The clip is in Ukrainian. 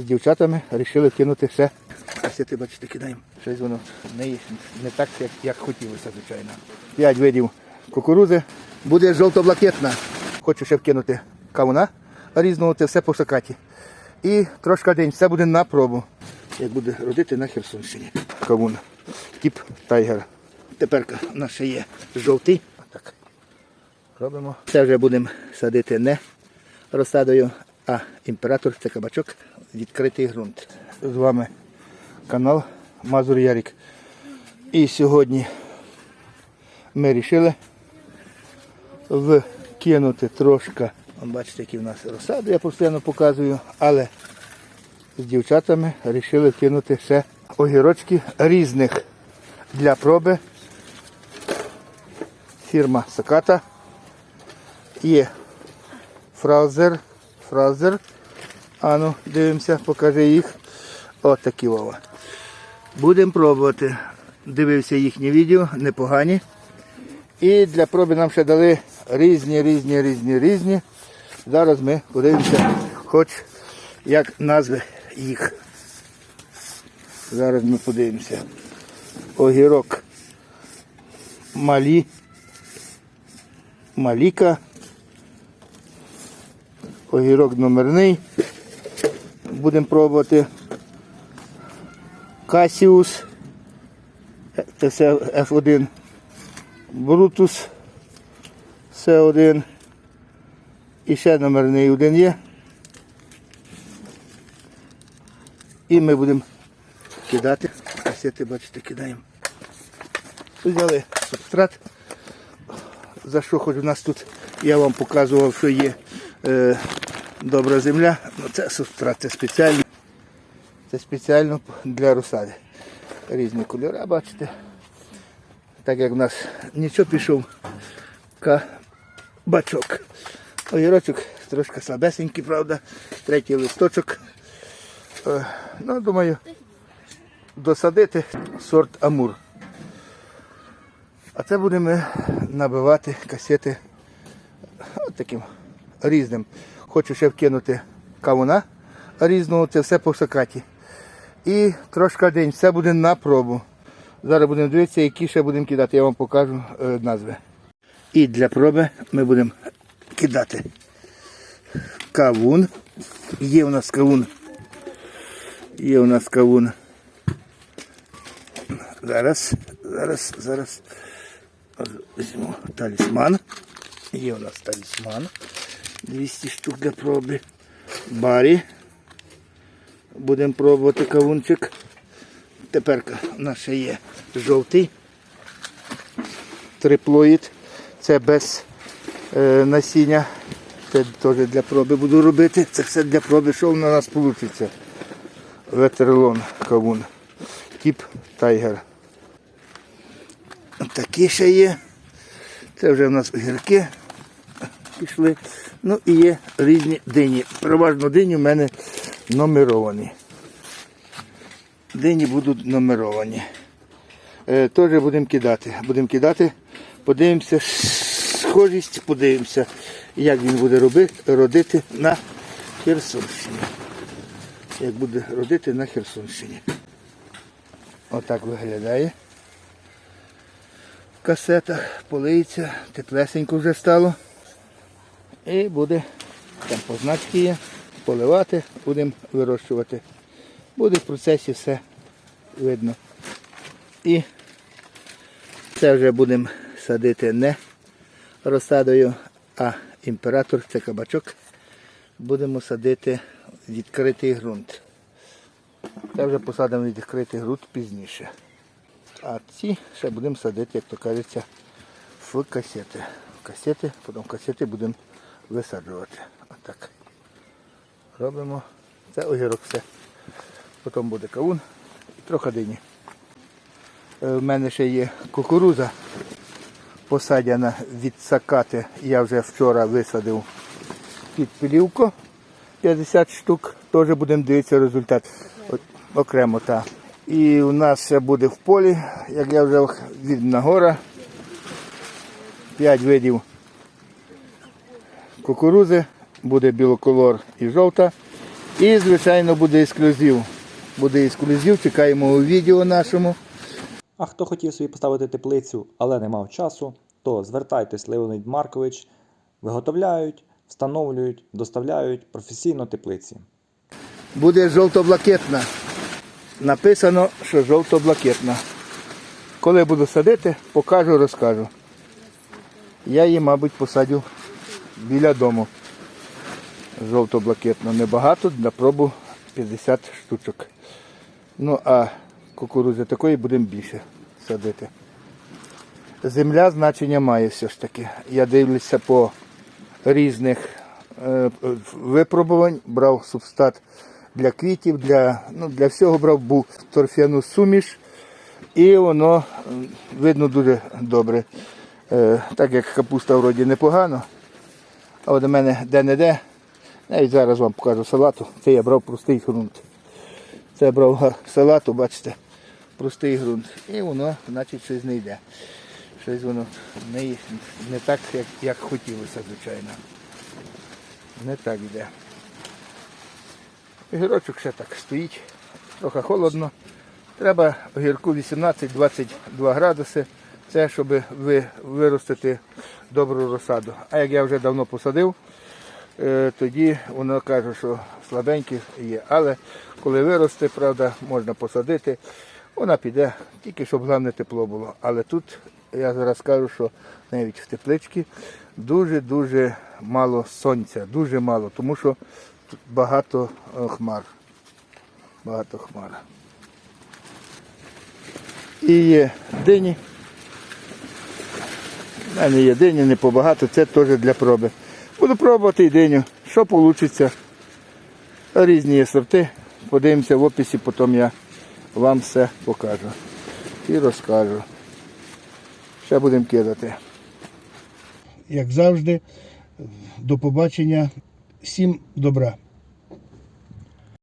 з дівчатами вирішили кинути ще. Касети, бачите, кидаємо. Щось воно не, не так, як, як хотілося, звичайно. П'ять видів кукурузи. Буде жовто-блакитна. Хочу ще вкинути кавуна різного, це все по шакаті. І трошки день, все буде на пробу. Як буде родити на Херсонщині. Кавун. Тип тайгер. Тепер у нас ще є жовтий. Отак. Робимо. Це вже будемо садити не розсадою, а імператор це кабачок, відкритий ґрунт. З вами канал Мазур Ярік. І сьогодні ми вирішили вкинути трошки. Бачите, які в нас розсади, я постійно показую, але з дівчатами вирішили вкинути ще огірочки різних для проби. Фірма Саката. Є фразер. Фразер. Ану, дивимося, покажи їх. От такі Вова. Будемо пробувати. Дивився їхні відео, непогані. І для проби нам ще дали різні, різні, різні, різні. Зараз ми подивимося, хоч як назви їх. Зараз ми подивимося. Огірок малі. Маліка. Огірок номерний. Будемо пробувати. Касіус. Це все F1. Брутус. С1. І ще номерний один є. І ми будемо кидати. Касети, бачите, кидаємо. Взяли субстрат. За що хоч у нас тут я вам показував, що є е, добра земля. Ну, це субстрат, це спеціально. Це спеціально для розсади. Різні кольори, бачите. Так як в нас нічого пішов кабачок. Огірочок трошки слабесенький, правда. Третій листочок. Е, ну, думаю, досадити сорт Амур. А це будемо набивати касети таким різним. Хочу ще вкинути кавуна різного, це все по сакаті. І трошки день, все буде на пробу. Зараз будемо дивитися, які ще будемо кидати, я вам покажу е, назви. І для проби ми будемо кидати кавун. Є у нас кавун. Є у нас кавун. Зараз, зараз, зараз. Візьму талісман. Є у нас талісман. 200 штук для проби. Барі. Будемо пробувати кавунчик. Тепер у нас ще є жовтий. Триплоїд. Це без е, насіння. Це теж для проби буду робити. Це все для проби. Що в нас вийде? Ветерелон кавун. Тип тайгер. Такі ще є. Це вже в нас огірки пішли. Ну і є різні дині. Переважно дині в мене номеровані. Дині будуть номеровані. Е, Теж будемо кидати. Будемо кидати, подивимося, схожість, подивимося, як він буде робити, родити на Херсонщині. Як буде родити на Херсонщині. Отак виглядає в касетах, полиється, теплесенько вже стало. І буде, там позначки є, поливати, будемо вирощувати. Буде в процесі все видно. І це вже будемо садити не розсадою, а імператор це кабачок. Будемо садити відкритий ґрунт. Це вже посадимо відкритий ґрунт пізніше. А ці ще будемо садити, як то кажеться, в касети. В касети, потім касети будемо висаджувати. Отак. Робимо. Це огірок все. Потім буде кавун і трохи дині. У мене ще є кукуруза посадяна від сакати. Я вже вчора висадив під пилівку 50 штук. Теж будемо дивитися результат окремо. Та. І у нас ще буде в полі, як я вже від нагора. 5 видів кукурузи, буде білоколор і жовта. І, звичайно, буде ексклюзив. Буде ексклюзив, чекаємо у відео нашому. А хто хотів собі поставити теплицю, але не мав часу, то звертайтесь Леонід Маркович, виготовляють, встановлюють, доставляють професійно теплиці. Буде жовто-блакитна. Написано, що жовто-блакитна. Коли буду садити, покажу, розкажу. Я її, мабуть, посадю біля дому. Жовто-блакитно. Небагато, для пробу 50 штучок. Ну, а кукурудзи такої будемо більше садити. Земля значення має все ж таки. Я дивлюся по різних е, випробувань, брав субстат для квітів, для, ну, для всього брав був торфяну суміш, і воно видно дуже добре. Е, так як капуста вроді непогано, а от у мене де-не-де, навіть зараз вам покажу салату, це я брав простий ґрунт. Це я брав салату, бачите, простий ґрунт. І воно, значить, щось не йде. Щось воно не, не так, як, як хотілося, звичайно. Не так йде. Огірочок ще так стоїть, трохи холодно. Треба огірку 18-22 градуси. Це щоб ви, виростити добру розсаду. А як я вже давно посадив, е, тоді воно каже, що слабенькі є. Але коли виросте, правда, можна посадити, вона піде, тільки щоб головне тепло було. Але тут я зараз кажу, що навіть в тепличці дуже-дуже мало сонця, дуже мало, тому що тут багато е, хмар. Багато хмар. І є дині. У мене є дині, не побагато, це теж для проби. Буду пробувати і що вийде. Різні є сорти. Подивимося в описі, потім я вам все покажу і розкажу. Ще будемо кидати. Як завжди, до побачення. Всім добра.